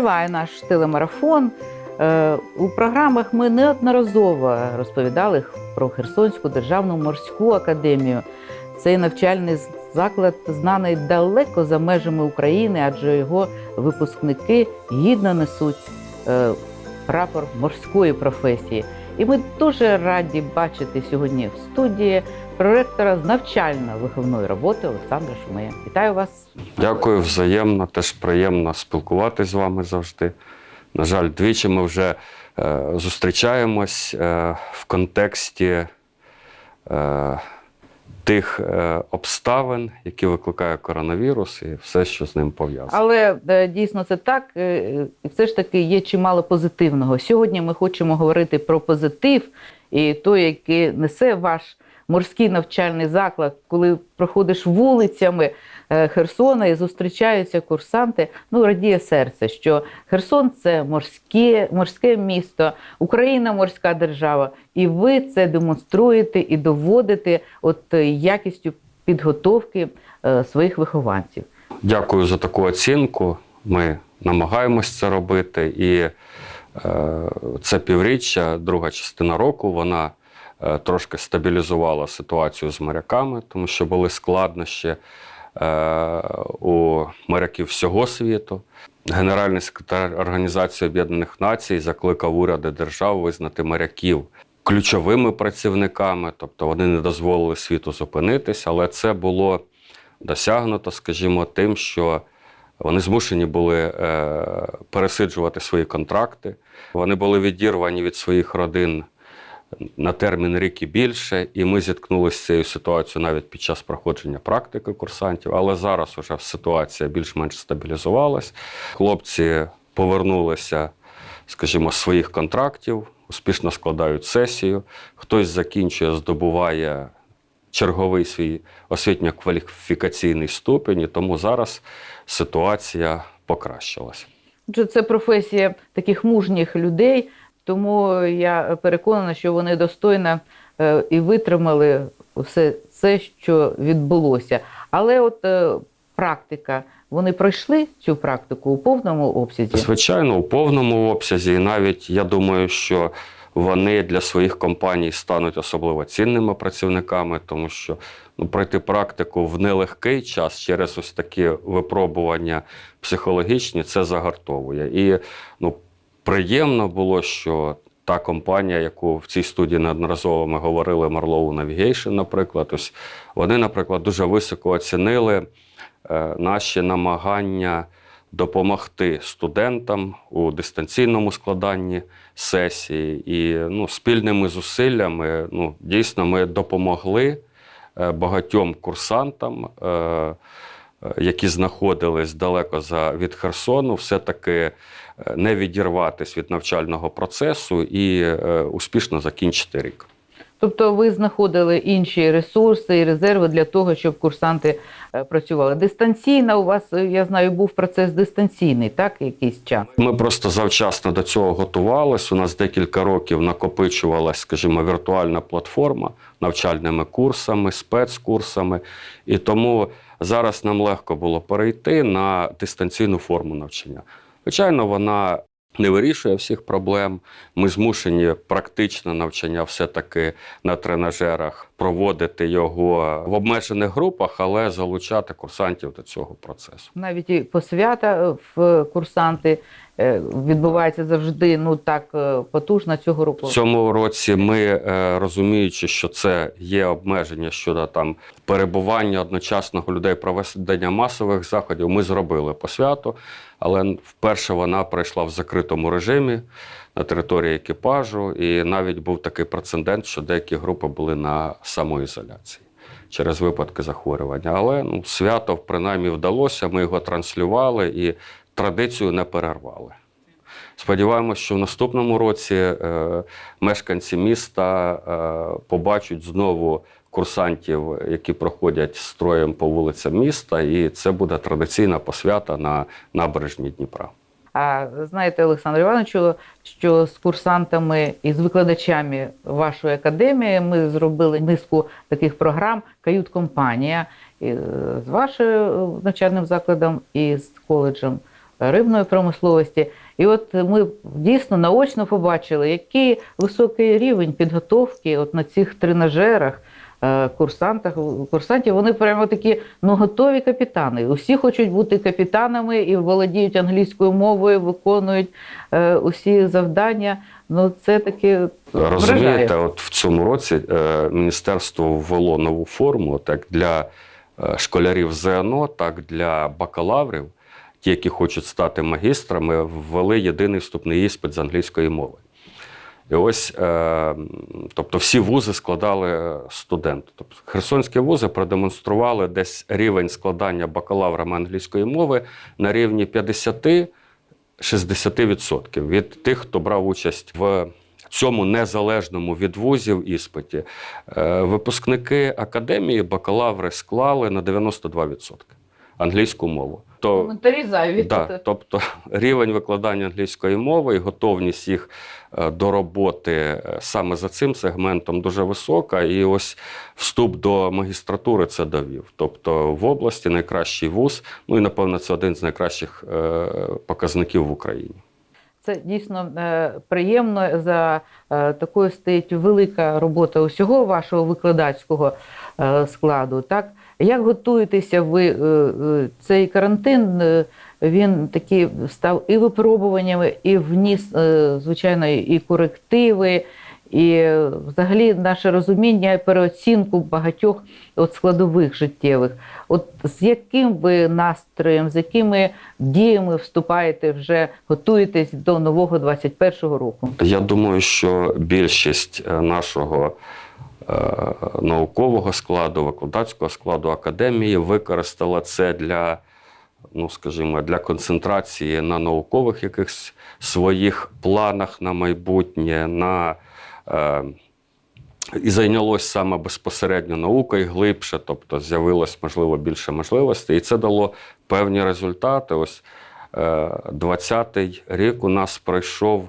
Триває наш телемарафон. Е, У програмах ми неодноразово розповідали про Херсонську державну морську академію. Цей навчальний заклад знаний далеко за межами України, адже його випускники гідно несуть е, прапор морської професії. І ми дуже раді бачити сьогодні в студії проректора з навчально-виховної роботи Олександра Шумея. Вітаю вас! Дякую взаємно, теж приємно спілкуватись з вами завжди. На жаль, двічі ми вже е, зустрічаємось е, в контексті е, тих е, обставин, які викликає коронавірус, і все, що з ним пов'язано. Але е, дійсно це так. е, І все ж таки є чимало позитивного. Сьогодні ми хочемо говорити про позитив і той, який несе ваш морський навчальний заклад, коли проходиш вулицями е, Херсона і зустрічаються курсанти. Ну радіє серце, що Херсон це морське, морське місто, Україна морська держава, і ви це демонструєте і доводите от е, якістю підготовки е, своїх вихованців. Дякую за таку оцінку. Ми намагаємось це робити. І е, це півріччя, друга частина року, вона трошки стабілізувала ситуацію з моряками, тому що були складнощі е, у моряків всього світу. Генеральний секретар Організації Об'єднаних Націй закликав уряди держав визнати моряків ключовими працівниками, тобто вони не дозволили світу зупинитись, але це було досягнуто, скажімо, тим, що вони змушені були е, пересиджувати свої контракти. Вони були відірвані від своїх родин на термін рік і більше, і ми зіткнулися з цією ситуацією навіть під час проходження практики курсантів. Але зараз уже ситуація більш-менш стабілізувалась. Хлопці повернулися, скажімо, з своїх контрактів, успішно складають сесію. Хтось закінчує, здобуває черговий свій освітньо-кваліфікаційний ступінь, і тому зараз ситуація покращилась. Це професія таких мужніх людей, тому я переконана, що вони достойно е, і витримали все це, що відбулося. Але от е, практика, вони пройшли цю практику у повному обсязі. Звичайно, у повному обсязі, і навіть я думаю, що вони для своїх компаній стануть особливо цінними працівниками, тому що ну, пройти практику в нелегкий час через ось такі випробування психологічні це загартовує. І ну, приємно було, що та компанія, яку в цій студії неодноразово ми говорили, Marlowe Navigation, наприклад, ось вони, наприклад, дуже високо оцінили е, наші намагання допомогти студентам у дистанційному складанні сесії. І ну, спільними зусиллями ну, дійсно ми допомогли е, багатьом курсантам, е, які знаходились далеко за, від Херсону, все-таки не відірватися від навчального процесу і е, успішно закінчити рік. Тобто ви знаходили інші ресурси і резерви для того, щоб курсанти е, працювали. Дистанційно у вас, е, я знаю, був процес дистанційний, так, якийсь час. Ми просто завчасно до цього готувалися. У нас декілька років накопичувалась, скажімо, віртуальна платформа навчальними курсами, спецкурсами. І тому зараз нам легко було перейти на дистанційну форму навчання. Звичайно, вона не вирішує всіх проблем. Ми змушені практичне навчання все-таки на тренажерах проводити його в обмежених групах, але залучати курсантів до цього процесу. Навіть і посвята е, в курсанти відбувається завжди ну так е, потужно цього року. В цьому році ми, е, розуміючи, що це є обмеження щодо там перебування одночасного людей проведення масових заходів, ми зробили посвяту, але вперше вона пройшла в закритому режимі на території екіпажу, і навіть був такий прецедент, що деякі групи були на самоізоляції. Через випадки захворювання. Але ну, свято принаймні вдалося, ми його транслювали і традицію не перервали. Сподіваємося, що в наступному році е, мешканці міста е, побачать знову курсантів, які проходять строєм по вулицям міста, і це буде традиційна посвята на набережні Дніпра. А знаєте, Олександр Івановичу, що з курсантами і з викладачами вашої академії ми зробили низку таких програм кают-компанія з вашим навчальним закладом і з коледжем. Рибної промисловості. І от ми дійсно наочно побачили, який високий рівень підготовки от на цих тренажерах. е, Курсантах, курсантів, вони прямо такі ну, готові капітани. Усі хочуть бути капітанами і володіють англійською мовою, виконують е, усі завдання. Ну, це таке Розумієте, вражає. от в цьому році е, міністерство ввело нову форму так для е, школярів ЗНО, так для бакалаврів, ті, які хочуть стати магістрами, ввели єдиний вступний іспит з англійської мови. І ось, е, тобто, всі вузи складали е, студенти. Тобто, херсонські вузи продемонстрували десь рівень складання бакалаврами англійської мови на рівні 50 60% від тих, хто брав участь в цьому незалежному від вузів іспиті. Е, Випускники академії бакалаври склали на 92% англійську мову. То, Коментарі зайві. да, тобто рівень викладання англійської мови і готовність їх е, до роботи е, саме за цим сегментом дуже висока. І ось вступ до магістратури це довів. Тобто в області найкращий вуз, ну і напевно це один з найкращих е, показників в Україні. Це дійсно приємно. За такою стоїть велика робота усього вашого викладацького складу. Так як готуєтеся ви е, е, цей карантин? е, Він такий став і випробуваннями, і вніс, звичайно, і корективи, і взагалі наше розуміння, і переоцінку багатьох от складових життєвих. От з яким ви настроєм, з якими діями вступаєте вже, готуєтесь до нового 21-го року? Я думаю, що більшість нашого наукового складу, викладацького складу академії використала це для, ну скажімо, для концентрації на наукових якихось своїх планах на майбутнє, на е, і зайнялось саме безпосередньо наукою глибше, тобто з'явилось, можливо, більше можливостей. І це дало певні результати. Ось е, 20-й рік у нас пройшов е,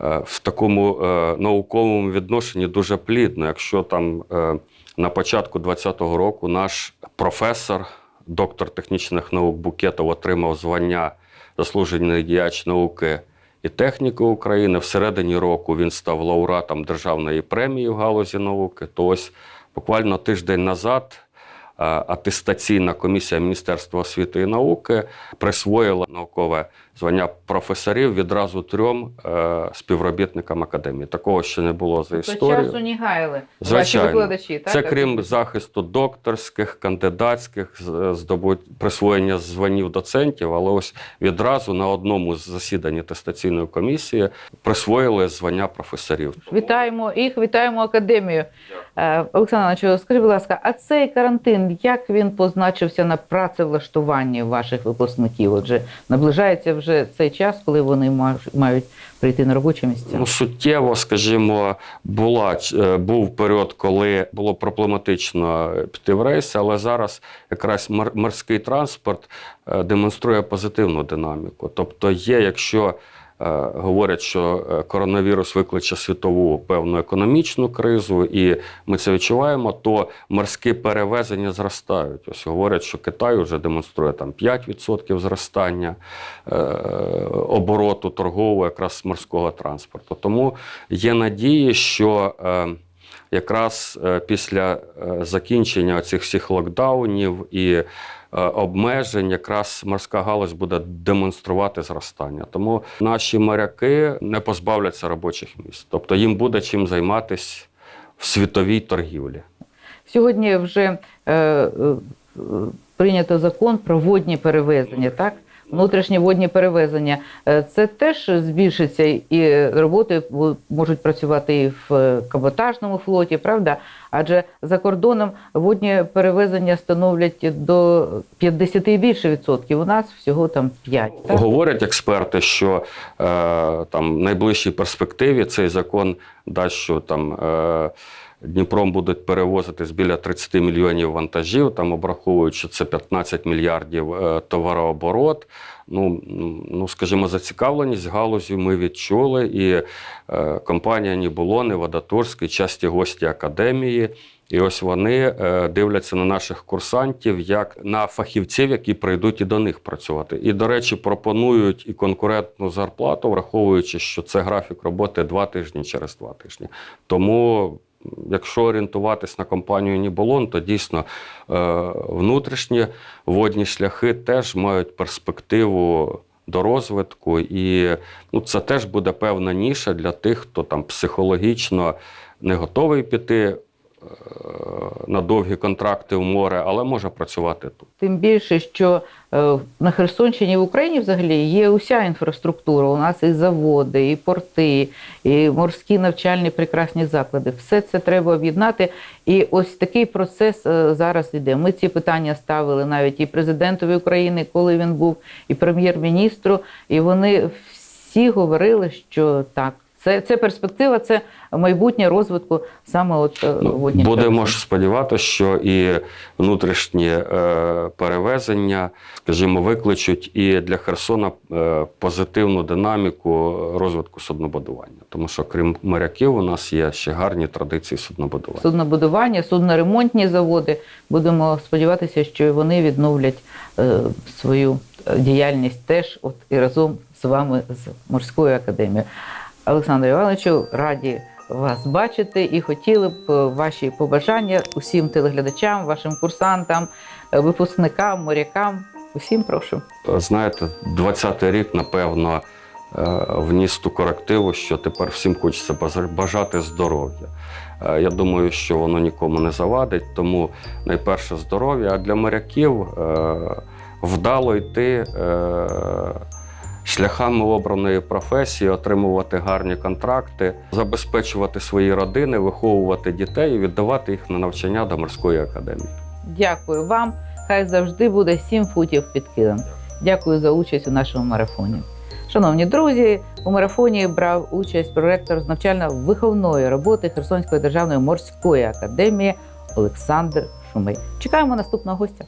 в такому е, науковому відношенні дуже плідно. Якщо там е, на початку 20-го року наш професор, доктор технічних наук Букетов, отримав звання заслужений діяч науки і техніки України. Всередині року він став лауреатом державної премії в галузі науки. То ось буквально тиждень назад е, атестаційна комісія Міністерства освіти і науки присвоїла наукове звання професорів відразу трьом е, співробітникам академії. Такого ще не було за То історію. часу не гаяли ваші Звичайно. викладачі, так? Це крім захисту докторських, кандидатських, з- здобут присвоєння званів доцентів, але ось відразу на одному з засідань атестаційної комісії присвоїли звання професорів. Вітаємо їх, вітаємо академію. Е, Олександр Іванович, скажіть, будь ласка, а цей карантин, як він позначився на працевлаштуванні ваших випускників? Отже, наближається вже цей час, коли вони мають прийти на робочі місця. Ну, суттєво, скажімо, була, е, був період, коли було проблематично піти в рейс, але зараз якраз морський транспорт е, демонструє позитивну динаміку. Тобто є, якщо говорять, що е, коронавірус викличе світову певну економічну кризу, і ми це відчуваємо, то морські перевезення зростають. Ось говорять, що Китай вже демонструє там 5% зростання е, обороту торгового якраз морського транспорту. Тому є надії, що е, якраз е, після е, закінчення цих всіх локдаунів і е, обмежень, якраз морська галузь буде демонструвати зростання. Тому наші моряки не позбавляться робочих місць, тобто їм буде чим займатися в світовій торгівлі. Сьогодні вже е, е, е, прийнято закон про водні перевезення, так? Внутрішні водні перевезення. Е, Це теж збільшиться і роботи можуть працювати і в е, каботажному флоті, правда? Адже за кордоном водні перевезення становлять до 50 і більше відсотків. У нас всього там 5. Так? Говорять експерти, що е, там в найближчій перспективі цей закон дасть, що там е, Дніпром будуть перевозитись біля 30 мільйонів вантажів, там обраховують, що це 15 мільярдів е, товарооборот. ну, ну скажімо, зацікавленість галузі ми відчули. І е, компанія Нібулони, Водотурський, часті гості академії. І ось вони е, дивляться на наших курсантів як на фахівців, які прийдуть і до них працювати. І, до речі, пропонують і конкурентну зарплату, враховуючи, що це графік роботи два тижні через два тижні. Тому, якщо орієнтуватись на компанію Ніболон, то дійсно е, внутрішні водні шляхи теж мають перспективу. До розвитку, і ну, це теж буде певна ніша для тих, хто там психологічно не готовий піти на довгі контракти в море, але може працювати тут. Тим більше, що е, на Херсонщині в Україні взагалі є уся інфраструктура. У нас і заводи, і порти, і морські навчальні прекрасні заклади. Все це треба об'єднати. І ось такий процес е, зараз іде. Ми ці питання ставили навіть і президентові України, коли він був, і прем'єр-міністру. І вони всі говорили, що так. Це, це перспектива, це майбутнє розвитку саме от е, Ну, водні будемо ж сподіватися, що і внутрішні е, перевезення, скажімо, викличуть і для Херсона е, позитивну динаміку розвитку суднобудування. Тому що крім моряків, у нас є ще гарні традиції суднобудування. суднобудування, судноремонтні заводи. Будемо сподіватися, що і вони відновлять е, свою е, діяльність теж, от і разом з вами з морською академією. Олександру Івановичу, раді вас бачити і хотіли б е, ваші побажання усім телеглядачам, вашим курсантам, е, випускникам, морякам. Усім прошу. Знаєте, 20-й рік, напевно, е, вніс ту корективу, що тепер всім хочеться бажа- бажати здоров'я. Я думаю, що воно нікому не завадить, тому найперше здоров'я. А для моряків вдало йти шляхами обраної професії, отримувати гарні контракти, забезпечувати свої родини, виховувати дітей і віддавати їх на навчання до морської академії. Дякую вам. Хай завжди буде 7 футів під килим. Дякую за участь у нашому марафоні. Шановні друзі, у марафоні брав участь проректор з навчально-виховної роботи Херсонської державної морської академії Олександр Шумей. Чекаємо наступного гостя.